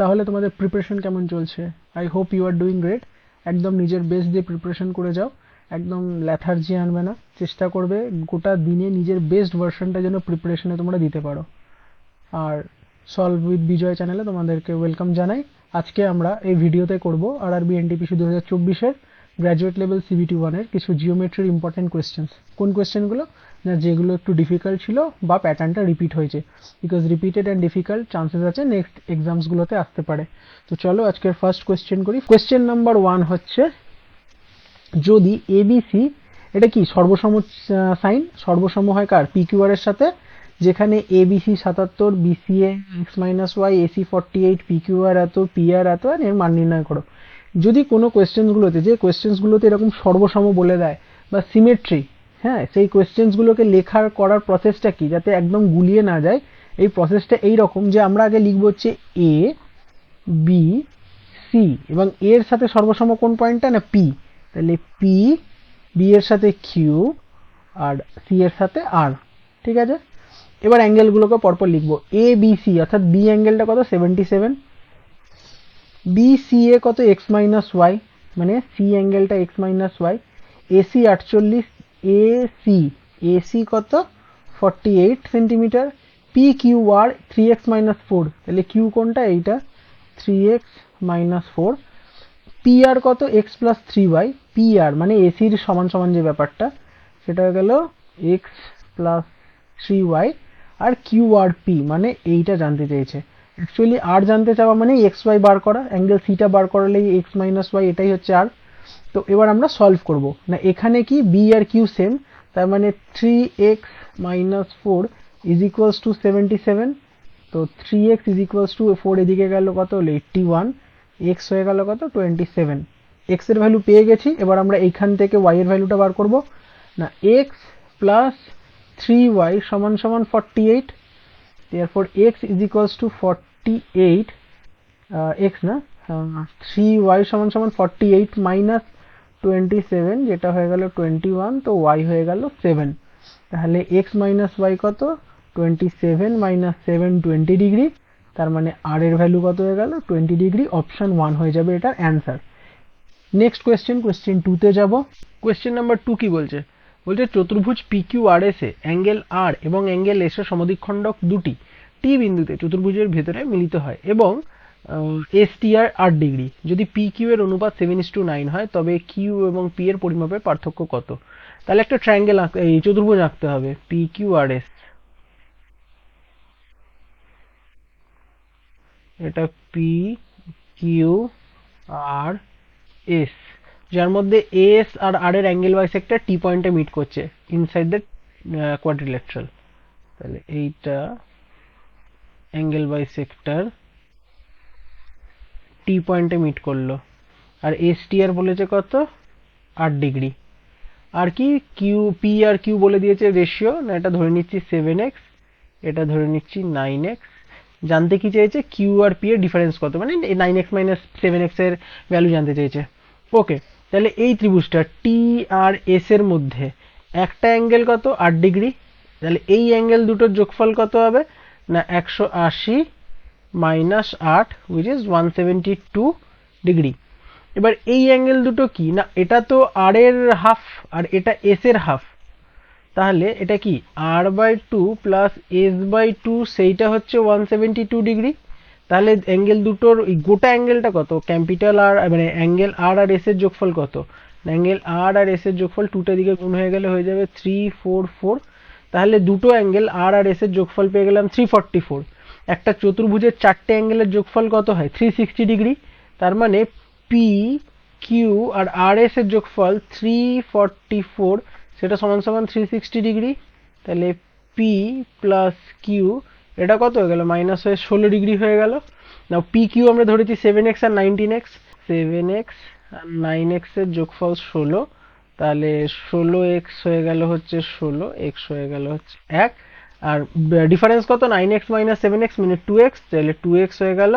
তাহলে তোমাদের প্রিপারেশন কেমন চলছে? I hope you are doing great একদম নিজের বেস্ট দিয়ে প্রিপারেশন করে যাও। একদম ল্যাথার্জি আনবে না। চেষ্টা করবে গোটা দিনে নিজের বেস্ট ভার্সনটা যেন প্রিপারেশনে তোমরা দিতে পারো। আর সলভ উইথ বিজয় চ্যানেলে তোমাদেরকে ওয়েলকাম জানাই। আজকে আমরা এই ভিডিওতে করব আর আরবি এনটিপিসি দু হাজার চব্বিশের গ্র্যাজুয়েট লেভেল সিবিটি ওয়ানের কিছু জিওমেট্রির ইম্পর্টেন্ট কোয়েশ্চেন্স কোন কোয়েশ্চেনগুলো না, যেগুলো একটু ডিফিকাল্ট ছিল বা প্যাটার্নটা রিপিট হয়েছে। Because repeated and difficult chances আছে নেক্সট এক্সামসগুলোতে আসতে পারে। তো চলো আজকের ফার্স্ট কোয়েশ্চেন করি। কোয়েশ্চেন নাম্বার ওয়ান হচ্ছে, যদি এবিসি এটা কি সর্বসম সাইন সর্বসম হয় কার? পিকিউআর এর সাথে, যেখানে এবিসি সাতাত্তর BCA X minus Y AC forty eight PQR এত পিআর এত, আর এর মান নির্ণয় করো। যদি কোনো কোয়েশ্চেন্সগুলোতে যে কোয়েশ্চেন্সগুলোতে এরকম সর্বসম বলে দেয়, বা সিমেট্রি হ্যাঁ সেই কোয়েশ্চেন্সগুলোকে লেখার করার প্রসেসটা কি? যাতে একদম গুলিয়ে না যায়। এই প্রসেসটা এই রকম যে আমরা আগে লিখব হচ্ছে এ বি সি এবং এর সাথে সর্বসম কোন পয়েন্টটা না পি তাহলে পি বি এর সাথে কিউ আর সি এর সাথে আর ঠিক আছে? এবার অ্যাঙ্গেলগুলোকে পরপর লিখব। এ বি সি অর্থাৎ বি অ্যাঙ্গেলটা কত? Seventy seven B C A কত? এক্স মাইনাস ওয়াই মানে সি অ্যাঙ্গেলটা এক্স মাইনাস ওয়াই এসি আটচল্লিশ। এ সি এসি কত? Forty eight centimetre P Q R three X minus four তাহলে কিউ কোনটা? এইটা। Three X minus four P R কত? X plus three Y P R মানে এসির সমান সমান যে ব্যাপারটা, সেটা গেল এক্স প্লাস থ্রি ওয়াই আর কিউ আর পি মানে এইটা জানতে চাইছে। অ্যাকচুয়ালি আর জানতে চাওয়া মানে এক্স ওয়াই বার করা অ্যাঙ্গেল সিটা বার করালেই এক্স মাইনাস ওয়াই এটাই হচ্ছে আর তো এবার আমরা সলভ করব। না এখানে কি বি আর কিউ সেম তার মানে three X minus four is equals to seventy seven তো three X is equals to four এদিকে গেল কত? হলো এইট্টি ওয়ান এক্স হয়ে গেল কত? টোয়েন্টি সেভেন এক্সের ভ্যালু পেয়ে গেছি এবার আমরা এইখান থেকে ওয়াই এর ভ্যালুটা বার করব। না এক্স প্লাস থ্রি ওয়াই সমান সমান forty eight therefore x is equals to 48 uh, x না থ্রি ওয়াই সমান সমান forty eight minus twenty seven যেটা হয়ে গেল টোয়েন্টি ওয়ান তো ওয়াই হয়ে গেল সেভেন তাহলে এক্স মাইনাস ওয়াই কত? Twenty seven minus seven twenty degree তার মানে আর এর ভ্যালু কত হয়ে গেল? টোয়েন্টি ডিগ্রি অপশন ওয়ান হয়ে যাবে এটার অ্যান্সার নেক্সট কোয়েশ্চেন কোয়েশ্চেন টুতে যাব। কোয়েশ্চেন নাম্বার টু কি বলছে? বলছে, চতুর্ভুজ পি কিউ আর এস এ অ্যাঙ্গেল আর এবং অ্যাঙ্গেল এস এর সমদ্বিখণ্ডক দুটি টি বিন্দুতে চতুর্ভুজের ভেতরে মিলিত হয় এবং এস টি আর আট ডিগ্রি যদি পি কিউ এর অনুপাত সেভেন ইস টু নাইন হয়, তবে কিউ এবং পি এর পরিমাপের পার্থক্য কত? তাহলে একটা ট্রায়াঙ্গেল এই চতুর্ভুজ আঁকতে হবে পি কিউ আর এস এটা পি কিউ আর এস যার মধ্যে এস আর আর এর অ্যাঙ্গেল বাইসেক্টর টি পয়েন্টে মিট করছে ইনসাইড দ্য কোয়াড্রিলেটারাল তাহলে এইটা অ্যাঙ্গেল বাইসেক্টর টি পয়েন্টে মিট করল। আর এস টি আর বলেছে কত? আট ডিগ্রি। আর কি? কিউ পি আর কিউ বলে দিয়েছে রেশিও না, এটা ধরে নিচ্ছি সেভেন এক্স এটা ধরে নিচ্ছি নাইন এক্স জানতে কি চেয়েছে? কিউ আর পি এর ডিফারেন্স কত? মানে নাইন এক্স মাইনাস সেভেন এক্সের ভ্যালু জানতে চেয়েছে। ওকে তাহলে এই ত্রিভুজটা টি আর এস এর মধ্যে একটা অ্যাঙ্গেল কত? আট ডিগ্রি। তাহলে এই অ্যাঙ্গেল দুটোর যোগফল কত হবে? না, একশো আশি মাইনাস আট which is one seventy two degree এবার এই অ্যাঙ্গেল দুটো কি? না, এটা তো আর এর হাফ আর এটা এস এর হাফ তাহলে এটা কি? R by two plus S by two সেইটা হচ্ছে ওয়ান সেভেন্টি টু ডিগ্রি তাহলে অ্যাঙ্গেল দুটোর ওই গোটা অ্যাঙ্গেলটা কত? ক্যাপিটাল আর মানে অ্যাঙ্গেল আর আর এস এর যোগফল কত? অ্যাঙ্গেল আর আর এস এর যোগফল টুটা দিকে গুণ হয়ে গেলে হয়ে যাবে থ্রি ফোর ফোর তাহলে দুটো অ্যাঙ্গেল আর আর এস এর যোগফল পেয়ে গেলাম থ্রি ফর্টি ফোর একটা চতুর্ভুজের চারটে অ্যাঙ্গেলের যোগফল কত হয়? থ্রি সিক্সটি ডিগ্রি তার মানে P Q R R S এর যোগফল থ্রি ফর্টি ফোর সেটা সমান সমান থ্রি সিক্সটি ডিগ্রি তাহলে পি প্লাস কিউ এটা কত হয়ে গেল? মাইনাস হয়ে ষোলো ডিগ্রি হয়ে গেল। না পি কিউ আমরা ধরেছি সেভেন এক্স আর নাইনটিন এক্স সেভেন এক্স আর নাইন এক্সের যোগফল ষোলো। তাহলে ষোলো এক্স হয়ে গেল হচ্ছে ষোলো এক্স হয়ে গেল হচ্ছে এক। আর ডিফারেন্স কত? Nine X minus seven X minute two X তাহলে টু এক্স হয়ে গেল।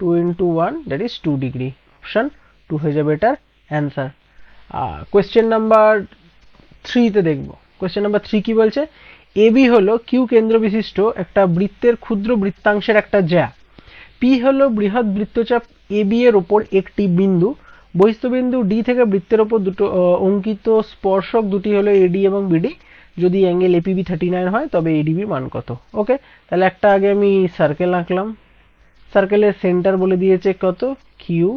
Two into one that is two degree option two হয়ে যাবে এটার অ্যান্সার কোয়েশ্চেন নাম্বার থ্রিতে দেখব। কোয়েশ্চেন নাম্বার থ্রি কি বলছে? এবি হলো কিউ কেন্দ্র বিশিষ্ট একটা বৃত্তের ক্ষুদ্র বৃত্তাংশের একটা জ্যা। পি হলো বৃহৎ বৃত্তচাপ এ বি এর ওপর একটি বিন্দু। বহিস্থ বিন্দু ডি থেকে বৃত্তের ওপর দুটো অঙ্কিত স্পর্শক দুটি হলো এডি এবং বিডি যদি অ্যাঙ্গেল এপিবি থার্টি নাইন হয়, তবে এডিবি মান কত? ওকে তাহলে একটা আগে আমি সার্কেল আঁকলাম। সার্কেলের সেন্টার বলে দিয়েছে কত? কিউ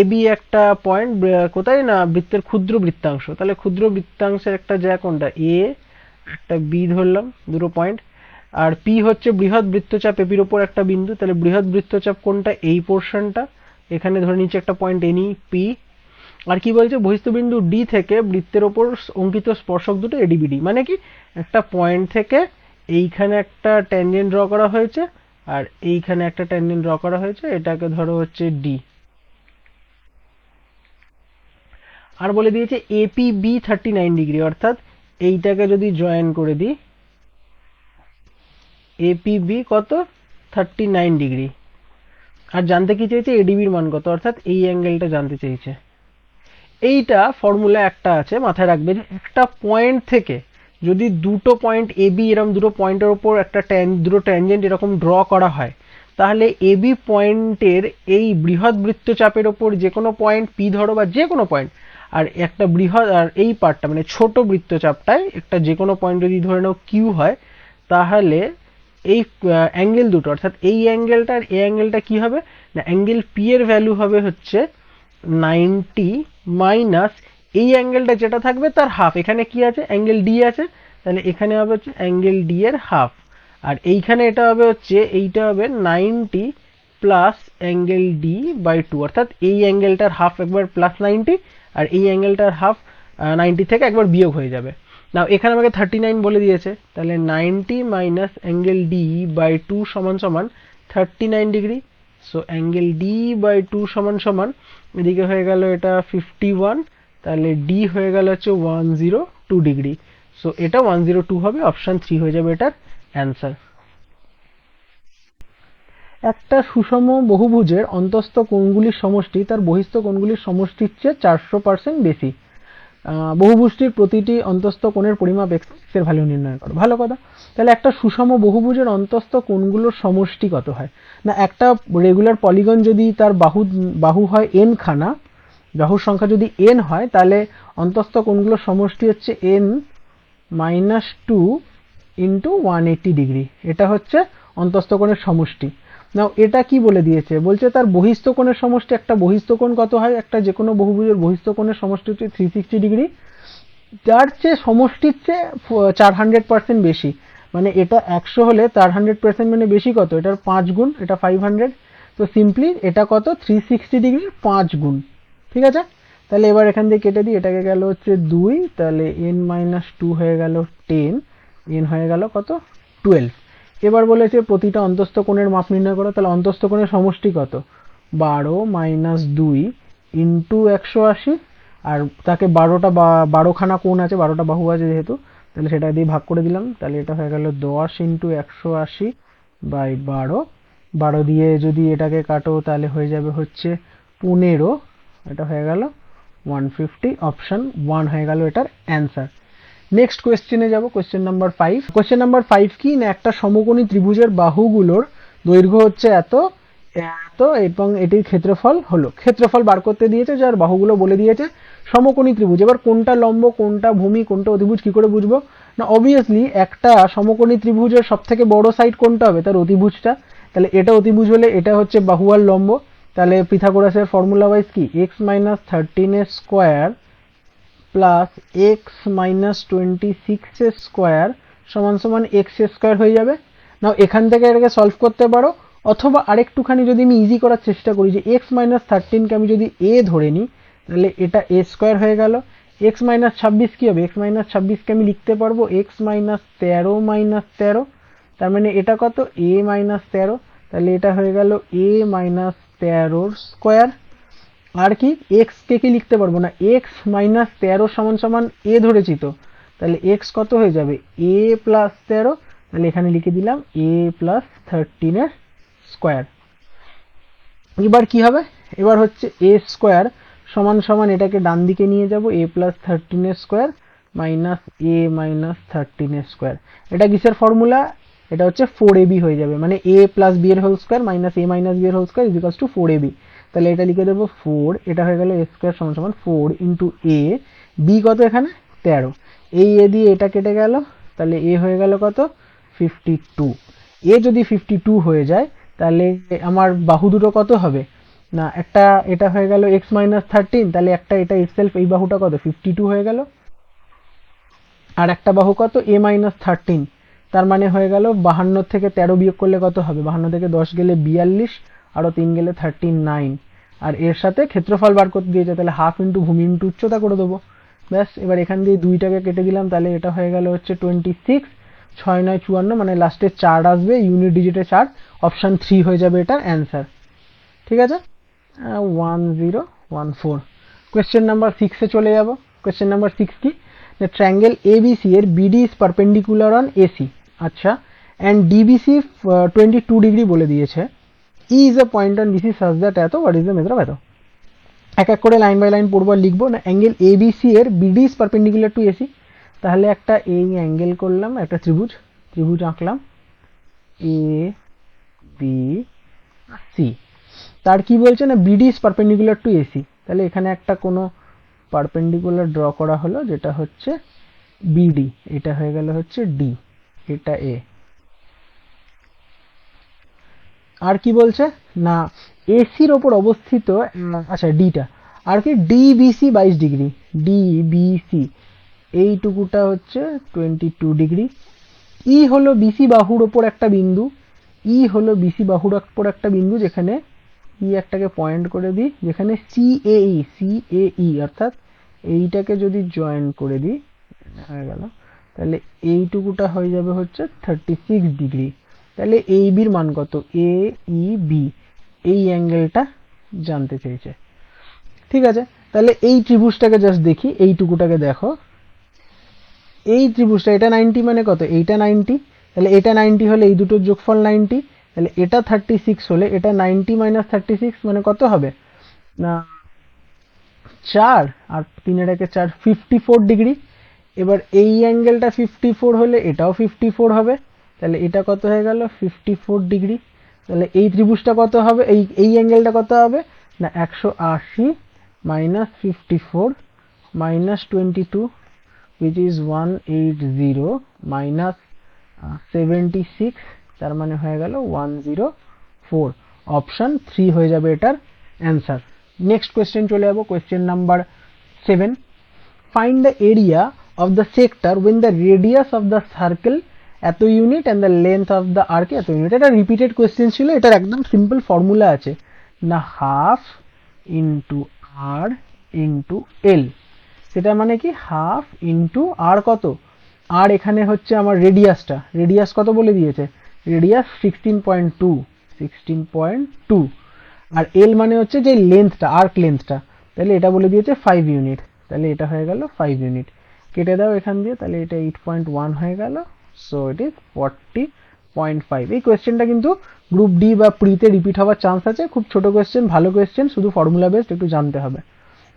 এ বি একটা পয়েন্ট কোথায় না? বৃত্তের ক্ষুদ্র বৃত্তাংশ। তাহলে ক্ষুদ্র বৃত্তাংশের একটা যা কোনটা? এ একটা বি ধরলাম, দুটো পয়েন্ট আর পি হচ্ছে বৃহৎ বৃত্তচাপ এপির ওপর একটা বিন্দু। তাহলে বৃহৎ বৃত্তচাপ কোনটা? এই পোর্শনটা এখানে ধরে নিচে একটা পয়েন্ট এনি পি আর কি বলছে বহিস্থ বিন্দু ডি থেকে বৃত্তের ওপর অঙ্কিত স্পর্শক দুটো এডিবিডি মানে কি? একটা পয়েন্ট থেকে এইখানে একটা ট্যানজেন্ট ড্র করা হয়েছে, আর এইখানে একটা ট্যানজেন্ট ড্র করা হয়েছে, এটাকে ধরো হচ্ছে ডি আর বলে দিয়েছে AP B thirty nine degree অর্থাৎ এইটাকে যদি জয়েন করে দিই এপি বি কত? থার্টি নাইন ডিগ্রি আর জানতে কি চেয়েছে? এডিবির মান কত? অর্থাৎ এই অ্যাঙ্গেলটা জানতে চেয়েছে। এইটা ফর্মুলা একটা আছে, মাথায় রাখবে যে একটা পয়েন্ট থেকে যদি দুটো পয়েন্ট এ বি এরকম দুটো পয়েন্টের ওপর একটা ট্যান দুটো ট্যানজেন্ট এরকম ড্র করা হয়, তাহলে এ বি পয়েন্টের এই বৃহৎ বৃত্তচাপের ওপর যে কোনো পয়েন্ট পি ধরো বা যে কোনো পয়েন্ট আর একটা বৃহৎ, আর এই পার্টটা মানে ছোট বৃত্তচাপটায় একটা যে কোনো পয়েন্ট যদি ধরে নাও কিউ হয়, তাহলে এই অ্যাঙ্গেল দুটো, অর্থাৎ এই অ্যাঙ্গেলটা আর এই অ্যাঙ্গেলটা কী হবে? না অ্যাঙ্গেল পি এর ভ্যালু হবে হচ্ছে নাইনটি মাইনাস এই অ্যাঙ্গেলটা যেটা থাকবে তার হাফ। এখানে কি আছে? অ্যাঙ্গেল ডি আছে। তাহলে এখানে হবে হচ্ছে অ্যাঙ্গেল ডি এর হাফ। আর এইখানে এটা হবে হচ্ছে, এইটা হবে ninety plus angle D by two. অর্থাৎ এই অ্যাঙ্গেলটার হাফ একবার প্লাস নাইনটি আর এই অ্যাঙ্গেলটার হাফ নাইনটি থেকে একবার বিয়োগ হয়ে যাবে। নাও, এখানে আমাকে থার্টি নাইন বলে দিয়েছে। তাহলে ninety minus angle D by two সমান সমান thirty nine degree. So angle D by two সমান সমান এদিকে হয়ে গেল এটা ফিফটি ওয়ান তাহলে ডি হয়ে গেল হচ্ছে one zero two degree so এটা ওয়ান জিরো টু হবে অপশান থ্রি হয়ে যাবে এটার অ্যান্সার একটা সুষম বহুভুজের অন্তস্থ কোণগুলির সমষ্টি, তার বহিস্থ কোণগুলির সমষ্টির চেয়ে চারশো পার্সেন্ট বেশি। বহুভুজটির প্রতিটি অন্তস্থ কোণের পরিমাপ এর ভ্যালু নির্ণয় করো। ভালো কথা। তাহলে একটা সুষম বহুভুজের অন্তস্থ কোণগুলোর সমষ্টি কত হয়। না, একটা রেগুলার পলিগন যদি তার বাহু বাহু হয় এন খানা, বাহুর সংখ্যা যদি এন হয়, তাহলে অন্তস্থ কোণগুলোর সমষ্টি হচ্ছে N minus two into one eighty degree এটা হচ্ছে অন্তস্থ কোণের সমষ্টি। নাও এটা কি বলে দিয়েছে? বলছে তার বহিস্থ কোণের সমষ্টি একটা বহিস্থ কোণ কত হয়? একটা যে কোনো বহুভুজের বহিস্থ কোণের সমষ্টি হচ্ছে থ্রি সিক্সটি ডিগ্রি যার চেয়ে সমষ্টির চেয়ে চার হান্ড্রেড পার্সেন্ট বেশি। মানে এটা একশো হলে তার হান্ড্রেড পার্সেন্ট মানে বেশি কত? এটার পাঁচ গুণ, এটা ফাইভ হান্ড্রেড তো সিম্পলি এটা কত? থ্রি সিক্সটি ডিগ্রির পাঁচ গুণ। ঠিক আছে? তাহলে এবার এখান থেকে কেটে দিই। এটাকে গেল হচ্ছে দুই, তাহলে এন মাইনাস টু হয়ে গেল টেন এন হয়ে গেল কত? টুয়েলভ এবার বলেছে প্রতিটা অন্তস্থ কোণের মাপ নির্ণয় করো, তাহলে অন্তস্থ কোণের সমষ্টি কত? বারো মাইনাস দুই ইন্টু একশো আশি, আর তাকে বারোটা বা, বারোখানা কোণ আছে, বারোটা বাহু আছে যেহেতু, তাহলে সেটা দিয়ে ভাগ করে দিলাম, তাহলে এটা হয়ে গেল দশ ইন্টু একশো আশি বাই বারো। বারো দিয়ে যদি এটাকে কাটো, তাহলে হয়ে যাবে হচ্ছে পনেরো। এটা হয়ে গেল ওয়ান ফিফটি অপশান ওয়ান হয়ে গেল এটার অ্যান্সার নেক্সট কোয়েশ্চেনে যাব question number five question number five কি? না, একটা সমকোণী ত্রিভুজের বাহুগুলোর দৈর্ঘ্য হচ্ছে এত এত, এবং এটির ক্ষেত্রফল হলো। ক্ষেত্রফল বার করতে দিয়েছে, যার বাহুগুলো বলে দিয়েছে, সমকোণী ত্রিভুজ। এবার কোনটা লম্ব, কোনটা ভূমি, কোনটা অতিভুজ কি করে বুঝব? না অবভিয়াসলি একটা সমকোণী ত্রিভুজের সব থেকে বড় সাইড কোনটা হবে? তার অতিভুজটা তাহলে এটা অতিভুজ হলে এটা হচ্ছে বাহু আর লম্ব। তাহলে পিথাগোরাসের ফর্মুলা ওয়াইজ কি? এক্স মাইনাস থার্টিন এর square plus X minus twenty six square সমান সমান এক্স স্কোয়ার হয়ে যাবে। নাও এখান থেকে এটাকে সলভ করতে পারো। অথবা আরেকটুখানি যদি আমি ইজি করার চেষ্টা করি যে এক্স মাইনাস থার্টিনকে আমি যদি এ ধরে নিই, তাহলে এটা এ স্কোয়ার হয়ে গেল। এক্স মাইনাস ছাব্বিশ কী হবে? এক্স মাইনাস ছাব্বিশকে আমি লিখতে পারব। এক্স মাইনাস তেরো মাইনাস তেরো, তার মানে এটা কত? এ মাইনাস তেরো, তাহলে এটা হয়ে গেল এ মাইনাস তেরোর স্কোয়ার আর কি? এক্স কে কি লিখতে পারব না? এক্স মাইনাস তেরো সমান সমান এ ধরেছি তো। তাহলে এক্স কত হয়ে যাবে? এ প্লাস তেরো। তাহলে এখানে লিখে দিলাম এ প্লাস থার্টিনের স্কোয়ার এবার কি হবে? এবার হচ্ছে এ স্কোয়ার সমান সমান এটাকে ডান দিকে নিয়ে যাব এ প্লাস থার্টিনের স্কোয়ার মাইনাস এ মাইনাস থার্টিনের স্কোয়ার এটা কিসের ফর্মুলা এটা হচ্ছে ফোর এবি হয়ে যাবে। মানে এ প্লাস বি এর whole square minus A minus B এর whole square equals to four AB তাহলে এটা লিখে দেবো ফোর এটা হয়ে গেল স্কোয়ার সমান সমান ফোর ইন্টু এ বি কত এখানে? তেরো। এই এ দিয়ে এটা কেটে গেল, তাহলে এ হয়ে গেল কত? ফিফটি টু এ যদি ফিফটি টু হয়ে যায়, তাহলে আমার বাহু দুটো কত হবে? না, একটা এটা হয়ে গেল এক্স মাইনাস থার্টিন তাহলে একটা এটা ইটসেলফ এই বাহুটা কত? ফিফটি টু হয়ে গেল। আর একটা বাহু কত? এ মাইনাস থার্টিন তার মানে হয়ে গেল বাহান্ন থেকে তেরো বিয়োগ করলে কত হবে? বাহান্ন থেকে দশ গেলে বিয়াল্লিশ। আরও তিন গেলে থার্টি নাইন আর এর সাথে ক্ষেত্রফল বার করতে দিয়েছে, তাহলে হাফ ইন্টু ভূমি ইন্টু উচ্চতা করে দেবো। ব্যাস, এবার এখান দিয়ে দুইটাকে কেটে দিলাম, তাহলে এটা হয়ে গেল হচ্ছে টোয়েন্টি সিক্স ছয় নয় চুয়ান্ন মানে লাস্টে চার আসবে ইউনিট ডিজিটে চার অপশান থ্রি হয়ে যাবে এটার অ্যান্সার ঠিক আছে? One zero one four question number সিক্সে চলে যাব। কোয়েশ্চেন নাম্বার সিক্স কি? ট্রায়াঙ্গেল এবিসি এর BD is perpendicular on AC আচ্ছা and DBC twenty two degree বলে দিয়েছে। E is a point on BC such that এত what is the measure of এত? এক এক করে লাইন বাই লাইন পড়ব, লিখব, না অ্যাঙ্গেল এবিসি এর BD is perpendicular to AC তাহলে একটা এই অ্যাঙ্গেল করলাম, একটা ত্রিভুজ ত্রিভুজ আঁকলাম এ বি সি তার কি বলছে না BD is perpendicular to AC তাহলে এখানে একটা কোনো পারপেন্ডিকুলার ড্র করা হলো, যেটা হচ্ছে বিডি এটা হয়ে গেল হচ্ছে ডি এটা এ আর কি বলছে? না এসির ওপর অবস্থিত আচ্ছা ডিটা আর কি? ডিবিসি বাইশ ডিগ্রি। ডিবিসি এইটুকুটা হচ্ছে টোয়েন্টি টু ডিগ্রি। ই হলো বিসি বাহুর ওপর একটা বিন্দু। ই হলো বিসি বাহুর ওপর একটা বিন্দু, যেখানে ই একটাকে পয়েন্ট করে দিই, যেখানে সি এ ই সি এ ই অর্থাৎ এইটাকে যদি জয়েন করে দিই, হয়ে গেল। তাহলে এইটুকুটা হয়ে যাবে হচ্ছে থার্টি সিক্স ডিগ্রি। তাহলে এই বির মান কত? এ ই বি এই অ্যাঙ্গেলটা জানতে চেয়েছে। ঠিক আছে? তাহলে এই ত্রিভুজটাকে জাস্ট দেখি। এইটুকুটাকে দেখো। এই ত্রিভুজটা, এটা নাইনটি মানে কত? এইটা নাইনটি তাহলে এটা নাইনটি হলে এই দুটোর যোগফল নাইনটি তাহলে এটা থার্টি সিক্স হলে এটা নাইনটি মাইনাস থার্টি সিক্স মানে কত হবে? না, চার। আর তিনের একে চার ফিফটি ফোর ডিগ্রি এবার এই অ্যাঙ্গেলটা ফিফটি ফোর হলে এটাও ফিফটি ফোর হবে। তাহলে এটা কত হয়ে গেল? ফিফটি ফোর ডিগ্রি তাহলে এই ত্রিভুজটা কত হবে? এই এই অ্যাঙ্গেলটা কত হবে? না, একশো আশি minus fifty four minus twenty two which is one eight zero minus seventy six তার মানে হয়ে গেল one zero four option three হয়ে যাবে এটার অ্যান্সার নেক্সট কোয়েশ্চেন চলে যাব question number seven find the area of the sector when the radius of the circle এত unit and the length of the arc এত ইউনিট এটা repeated question ছিল, এটার একদম সিম্পল ফর্মুলা আছে। না half into R into L সেটা মানে কি হাফ ইন্টু আর কত? আর এখানে হচ্ছে আমার রেডিয়াসটা রেডিয়াস কত বলে দিয়েছে? Radius sixteen point two sixteen point two আর এল মানে হচ্ছে যে লেন্থটা আর্ক লেন্থটা তাহলে এটা বলে দিয়েছে ফাইভ ইউনিট তাহলে এটা হয়ে গেল ফাইভ ইউনিট কেটে দাও এখান দিয়ে, তাহলে এটা এইট পয়েন্ট ওয়ান হয়ে গেল। So it is forty point five এই কোয়েশ্চেনটা কিন্তু গ্রুপ ডি বা প্রিতে রিপিট হওয়ার চান্স আছে। খুব ছোট কোয়েশ্চেন ভালো কোয়েশ্চেন শুধু ফর্মুলা বেসড একটু জানতে হবে।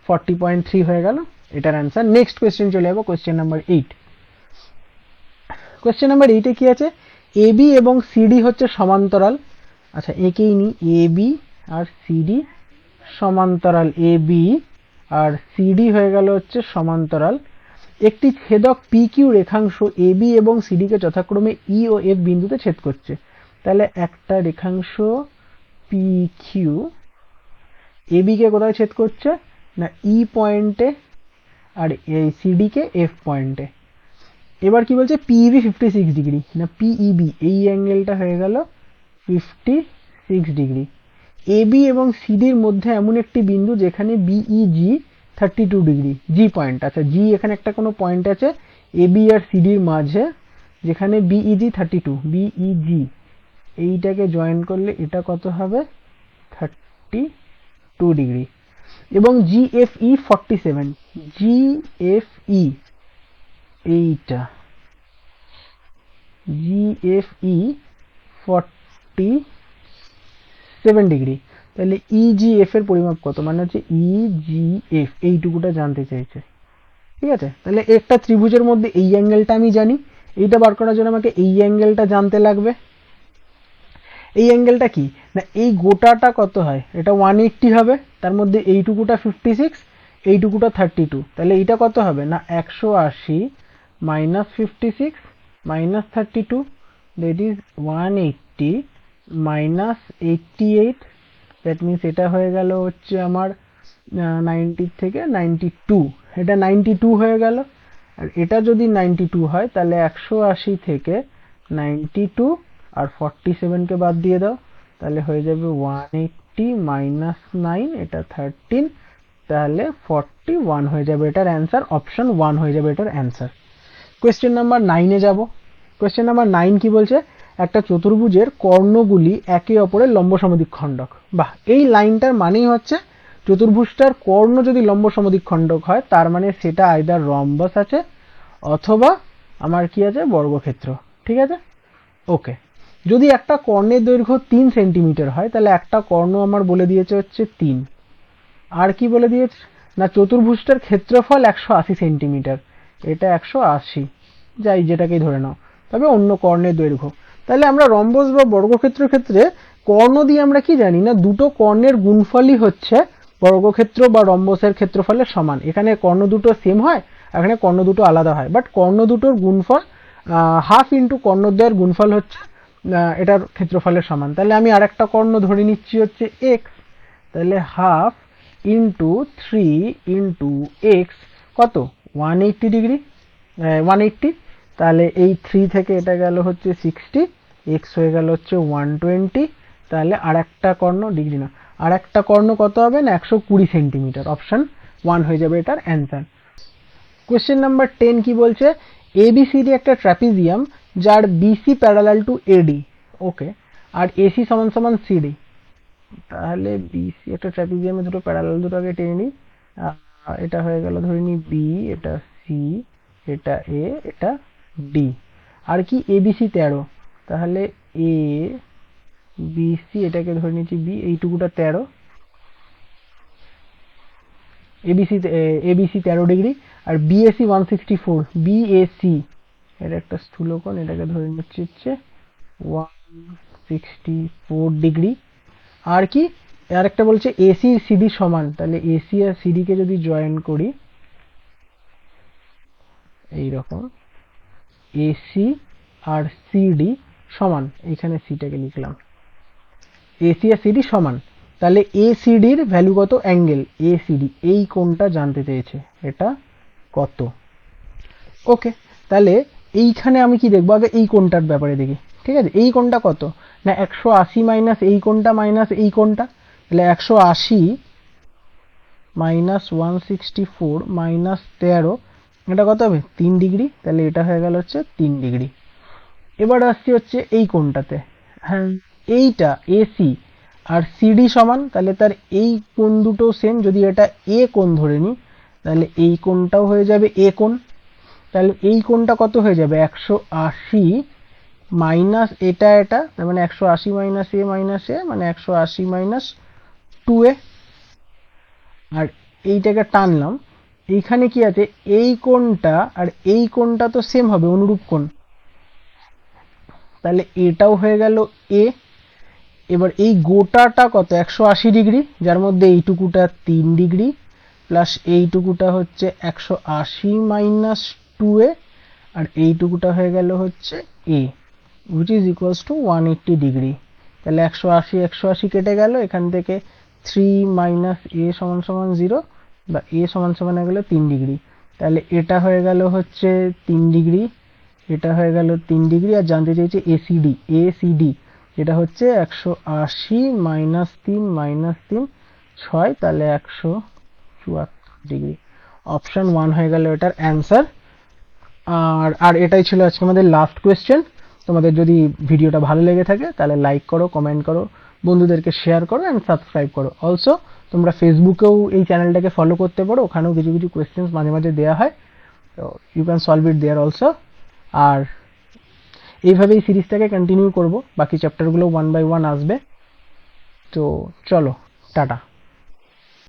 ফর্টি পয়েন্ট থ্রি হয়ে গেল। এটার অ্যান্সার নেক্সট কোয়েশ্চেন চলে যাব question number eight question number এইটে কি আছে? এবি এবং সিডি হচ্ছে সমান্তরাল। আচ্ছা একেই নি। এবি আর সিডি সমান্তরাল। এবি আর সিডি হয়ে গেল হচ্ছে সমান্তরাল। একটি ছেদক পি কিউ রেখাংশ এ বি এবং সিডিকে যথাক্রমে ই ও এফ বিন্দুতে ছেদ করছে। তাহলে একটা রেখাংশ পি কিউ এবিকে কোথায় ছেদ করছে? না ই পয়েন্টে আর এই সিডিকে এফ পয়েন্টে এবার কি বলছে? P PEB fifty six degree না পি পিইবি এই অ্যাঙ্গেলটা হয়ে গেল ফিফটি সিক্স ডিগ্রি এবি এবং সিডির মধ্যে এমন একটি বিন্দু যেখানে BEG thirty two degree G point আচ্ছা জি এখানে একটা কোনো পয়েন্ট আছে এবি আর সিডির মাঝে, যেখানে বিইজি থার্টি টু বিইজি এইটাকে জয়েন করলে এটা কত হবে? থার্টি টু ডিগ্রি এবং জিএফই ফর্টি সেভেন জিএফই এইটা। জিএফই ফর্টি সেভেন ডিগ্রি তাহলে ইজিএফ এর পরিমাপ কত? মানে হচ্ছে ইজিএফ এইটুকুটা জানতে চাইছে। ঠিক আছে? তাহলে একটা ত্রিভুজের মধ্যে এই অ্যাঙ্গেলটা আমি জানি। এইটা বার করার জন্য আমাকে এই অ্যাঙ্গেলটা জানতে লাগবে। এই অ্যাঙ্গেলটা কি? না, এই গোটাটা কত হয়? এটা ওয়ান এইট্টি হবে, তার মধ্যে এইটুকুটা ফিফটি সিক্স এইটুকুটা থার্টি টু তাহলে এইটা কত হবে? না, একশো আশি minus fifty six minus thirty two that is one eighty minus eighty eight that means এটা হয়ে গেল হচ্ছে আমার নাইনটি থেকে নাইনটি টু এটা নাইনটি টু হয়ে গেল। আর এটা যদি নাইনটি টু হয়, তাহলে একশো আশি থেকে নাইনটি টু আর ফর্টি সেভেনকে বাদ দিয়ে দাও। তাহলে হয়ে যাবে ওয়ান এইটটি মাইনাস নাইন এটা থার্টিন তাহলে ফর্টি ওয়ান হয়ে যাবে এটার অ্যান্সার অপশন ওয়ান হয়ে যাবে এটার অ্যান্সার কোয়েশ্চেন নাম্বার নাইনে যাব। কোয়েশ্চেন নাম্বার নাইন কি বলছে? একটা চতুর্ভুজের কর্ণগুলি একে অপরের লম্ব সমদিক খণ্ডক। বাহ, এই লাইনটার মানেই হচ্ছে চতুর্ভুজটার কর্ণ যদি লম্ব সমদিক খণ্ডক হয়, তার মানে সেটা আইদার রম্বাস আছে অথবা আমার কি আছে? বর্গক্ষেত্র। ঠিক আছে? ওকে। যদি একটা কর্ণের দৈর্ঘ্য তিন সেন্টিমিটার হয়, তাহলে একটা কর্ণ আমার বলে দিয়েছে হচ্ছে তিন। আর কি বলে দিয়েছে? না, চতুর্ভুজটার ক্ষেত্রফল একশো আশি সেন্টিমিটার। এটা একশো আশি। যাই, যেটাকেই ধরে নাও। তবে অন্য কর্ণের দৈর্ঘ্য। তাহলে আমরা রম্বস বা বর্গক্ষেত্রের ক্ষেত্রে কর্ণ দিয়ে আমরা কি জানি না, দুটো কর্ণের গুণফলই হচ্ছে বর্গক্ষেত্র বা রম্বসের ক্ষেত্রফলের সমান। এখানে কর্ণ দুটো সেম হয় এখানে কর্ণ দুটো আলাদা হয়। বাট কর্ণ দুটোর গুণফল হাফ ইন্টু কর্ণদ্বয়ের গুণফল হচ্ছে এটার ক্ষেত্রফলের সমান। তাহলে আমি আরেকটা কর্ণ ধরে নিচ্ছি হচ্ছে এক্স তাহলে half into three into x কত? One eighty degree one eighty তাহলে এই থ্রি থেকে এটা গেল হচ্ছে সিক্সটি এক্স হয়ে গেল হচ্ছে ওয়ান টোয়েন্টি তাহলে আর একটা কর্ণ ডিগ্রি না আর একটা কর্ণ কত হবে না? একশো কুড়ি সেন্টিমিটার অপশান ওয়ান হয়ে যাবে এটার অ্যান্সার কোয়েশ্চেন নাম্বার টেন কি বলছে? এবিসিডি একটা ট্র্যাপিজিয়াম যার BC parallel to AD okay R AC সমান সমান সিডি তাহলে বিসি একটা ট্র্যাপিজিয়ামে দুটো প্যারালাল দুটো আগে টেনে নিই। এটা হয়ে গেল ধরে নিই বি এটা সি এটা এ এটা ডি। আর কি? এবিসি তেরো। তাহলে এ বিসি এটাকে ধরে নিচ্ছি বি এইটুকুটা তেরো। এবিসি এবিসি তেরো ডিগ্রি। আর BAC one sixty four BAC এটা একটা স্থূলকোণ, এটাকে ধরে নিচ্ছি হচ্ছে ওয়ান সিক্সটি ফোর ডিগ্রি। আর কি? আর একটা বলছে এসি সিডি সমান। তাহলে এসি আর সিডিকে যদি জয়েন করি এই রকম এসি আর সিডি সমান। এখানে সিটাকে লিখলাম। এসি আর সিডি সমান। তাহলে এ সিডির ভ্যালু কত? অ্যাঙ্গেল এ সিডি এই কোনটা জানতে চেয়েছে। এটা কত? ওকে তাহলে এইখানে আমি কি দেখব? আগে এই কোনটার ব্যাপারে দেখি। ঠিক আছে? এই কোনটা কত? না, একশো আশি মাইনাস এই কোনটা মাইনাস এই কোনটা তাহলে একশো আশি minus one sixty four minus তেরো এটা কত হবে? তিন ডিগ্রি। তাহলে এটা হয়ে গেল হচ্ছে তিন ডিগ্রি। এবার আসছি হচ্ছে এই কোনটাতে হ্যাঁ এইটা এসি আর সিডি সমান, তাহলে তার এই কোণ দুটো সেম যদি এটা এ কোণ ধরে নিই, তাহলে এই কোণটাও হয়ে যাবে এ কোণ। তাহলে এই কোণটা কত হয়ে যাবে? একশো আশি মাইনাস এটা এটা, তার মানে একশো আশি মাইনাস এ মাইনাস এ মানে একশো আশি মাইনাস টু এ আর এইটাকে টানলাম। এইখানে কি আছে? এই কোণটা আর এই কোণটা তো সেম হবে, অনুরূপ কোণ। তাহলে এটাও হয়ে গেল এ এবার এই গোটাটা কত? একশো আশি ডিগ্রি, যার মধ্যে এইটুকুটা তিন ডিগ্রি প্লাস এইটুকুটা হচ্ছে একশো আশি মাইনাস টু এ আর এইটুকুটা হয়ে গেল হচ্ছে A which is equals to one eighty degree. তাহলে একশো আশি একশো আশি কেটে গেল, এখান থেকে থ্রি মাইনাস এ সমান সমান জিরো বা এ সমান সমান হয়ে গেল তিন ডিগ্রি। তাহলে এটা হয়ে গেল হচ্ছে তিন ডিগ্রি, এটা হয়ে গেল তিন ডিগ্রি, আর জানতে চাইছে এসিডি এসিডি যেটা হচ্ছে একশো আশি মাইনাস তিন মাইনাস তিন ছয়, তাহলে একশো চুয়াত্তর ডিগ্রি। অপশান ওয়ান হয়ে গেল এটার অ্যান্সার আর আর এটাই ছিল আজকে আমাদের লাস্ট কোয়েশ্চেন তোমাদের যদি ভিডিওটা ভালো লেগে থাকে, তাহলে লাইক করো কমেন্ট করো, বন্ধুদেরকে শেয়ার করো অ্যান্ড সাবস্ক্রাইব করো। অলসো তোমরা ফেসবুকেও এই চ্যানেলটাকে ফলো করতে পারো। ওখানেও কিছু কিছু কোয়েশ্চেন্স মাঝে মাঝে দেওয়া হয়। তো you can solve it there also আর এইভাবেই সিরিজটাকে কন্টিনিউ করব। বাকি চ্যাপ্টারগুলো ওয়ান বাই ওয়ান আসবে। তো, চলো, টাটা।